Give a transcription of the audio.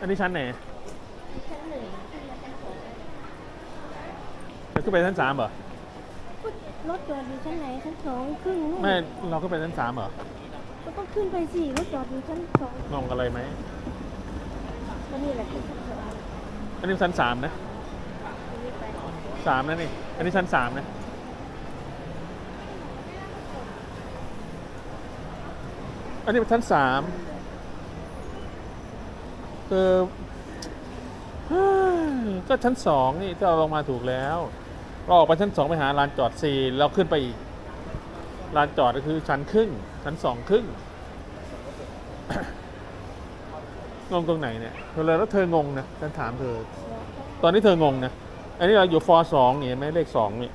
อันนี้ชั้นไหนชั้นหนึ่งขึ้นมาชั้นสองจะขึ้นไปชั้นสามเหรอรถจอดอยู่ชั้นไหนชั้นสองครึ่งนู่นไม่เราขึ้นไปชั้นสามเหรอก็ต้องขึ้นไปสิรถจอดอยู่ชั้นสองงงอะไรไหมก็นี่แหละคือชั้นสองอันนี้ชั้นสามนะอันนี้ไปสามนะนี่อันนี้ชั้นสามนะอันนี้เป็นชั้นสาม เออก็ชั้นสองนี่ที่เราลงมาถูกแล้ว เราออกไปชั้นสองไปหาลานจอดสี่เราขึ้นไปอีกลานจอดก็คือชั้นครึ่งชั้นสองครึ่งงงตรงไหนเนี่ยเธอเลยแล้วเธองงนะฉันถามเธอ ตอนนี้เธองงนะอันนี้เราอยู่ฟอสองนี่ไหมเลขสองนี่